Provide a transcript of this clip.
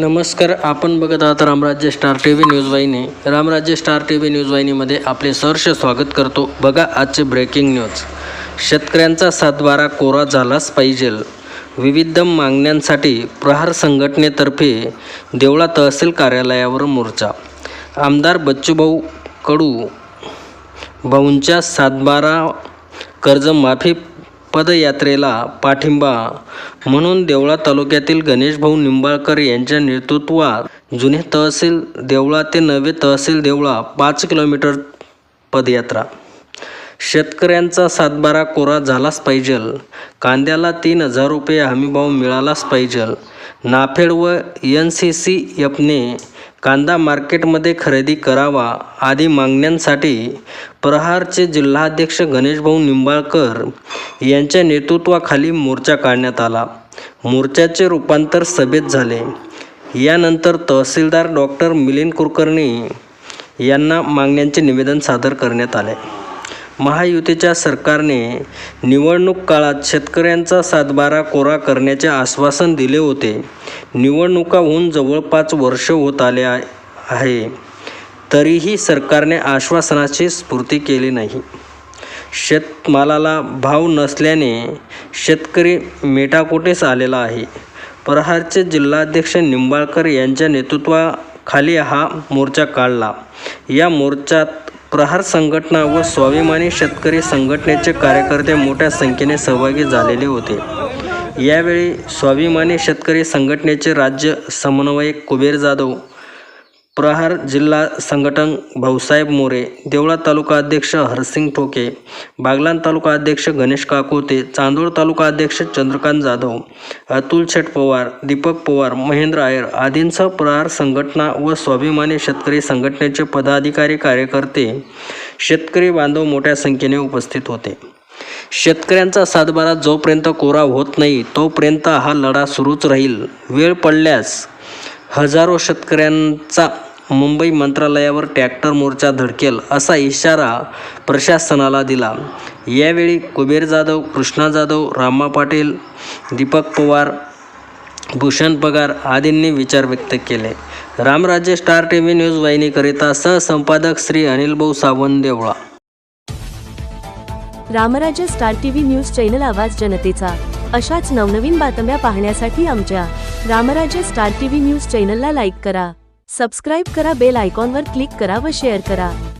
नमस्कार आपण बघत आहात Ramrajya star T V news वाहिनी. Ramrajya star T V news वाहिनीमध्ये आपले सहर्ष स्वागत करतो. बघा आजचे ब्रेकिंग न्यूज शेतकऱ्यांचा सातबारा कोरा झालाच पाहिजे. विविध मागण्यांसाठी प्रहार संघटनेतर्फे देवळा तहसील कार्यालयावर मोर्चा. आमदार बच्चूभाऊ कडू भाऊंच्या सातबारा कर्जमाफी पदयात्रेला पाठिंबा म्हणून देवळा तालुक्यातील गणेशभाऊ निंबाळकर यांच्या नेतृत्वात जुने तहसील देवळा ते नवे तहसील देवळा पाच किलोमीटर पदयात्रा. शेतकऱ्यांचा सातबारा कोरा झालाच पाहिजे. कांद्याला तीन हजार रुपये हमीभाव मिळालाच पाहिजे. नाफेड व एन सी सी एफने कांदा मार्केटमध्ये खरेदी करावा आदी मागण्यांसाठी प्रहारचे जिल्हाध्यक्ष गणेशभाऊ निंबाळकर यांच्या नेतृत्वाखाली मोर्चा काढण्यात आला. मोर्चाचे रूपांतर सभेत झाले. यानंतर तहसीलदार डॉक्टर मिलिंद कुलकर्णी यांना मागण्यांचे निवेदन सादर करण्यात आले. महायुतीच्या सरकारने निवडणूक काळात शेतकऱ्यांचा सातबारा कोरा करण्याचे आश्वासन दिले होते. निवडणुका होऊन जवळपास वर्ष होत आले आहे. तरीही सरकारने आश्वासनाची स्फूर्ती केली नाही. शेतमालाला भाव नसल्याने शेतकरी मेटाकोटेस आलेला आहे. प्रहारचे जिल्हाध्यक्ष निंबाळकर यांच्या नेतृत्वाखाली हा मोर्चा काढला. या मोर्चात प्रहार संघटना व स्वाभिमानी शेतकरी संघटनेचे कार्यकर्ते मोठ्या संख्येने सहभागी झालेले होते. यावेळी स्वाभिमानी शेतकरी संघटनेचे राज्य समन्वयक कुबेर जाधव प्रहार जिल्हा संघटन भाऊसाहेब मोरे देवळा तालुका अध्यक्ष हरसिंग ठोके बागलान तालुका अध्यक्ष गणेश काकोते चांदोड तालुका अध्यक्ष चंद्रकांत जाधव अतुल शेठ पवार दीपक पवार महेंद्र आयर आदींसह प्रहार संघटना व स्वाभिमानी शेतकरी संघटनेचे पदाधिकारी कार्यकर्ते शेतकरी बांधव मोठ्या संख्येने उपस्थित होते. शेतकऱ्यांचा सातबारा जोपर्यंत कोरा होत नाही तोपर्यंत हा लढा सुरूच राहील. वेळ पडल्यास हजारो शेतकऱ्यांचा मुंबई मंत्रालयावर ट्रॅक्टर मोर्चा धडकेल असा इशारा प्रशासनाला दिला. यावेळी कुबेर जाधव कृष्णा जाधव रामा पाटील दीपक पवार भूषण पगार आदींनी विचार व्यक्त केले. Ramrajya star T V news वाहिनीकरिता सहसंपादक Shri Anilbhau Sawant Deola Ramrajya star T V news channel आवाज जनतेचा. अशाच नवनवीन बातम्या पाहण्यासाठी आमच्या रामराज्य स्टार टीव्ही न्यूज चॅनलला लाईक करा. सबस्क्राईब करा बेल आयकॉनवर क्लिक करा व शेअर करा.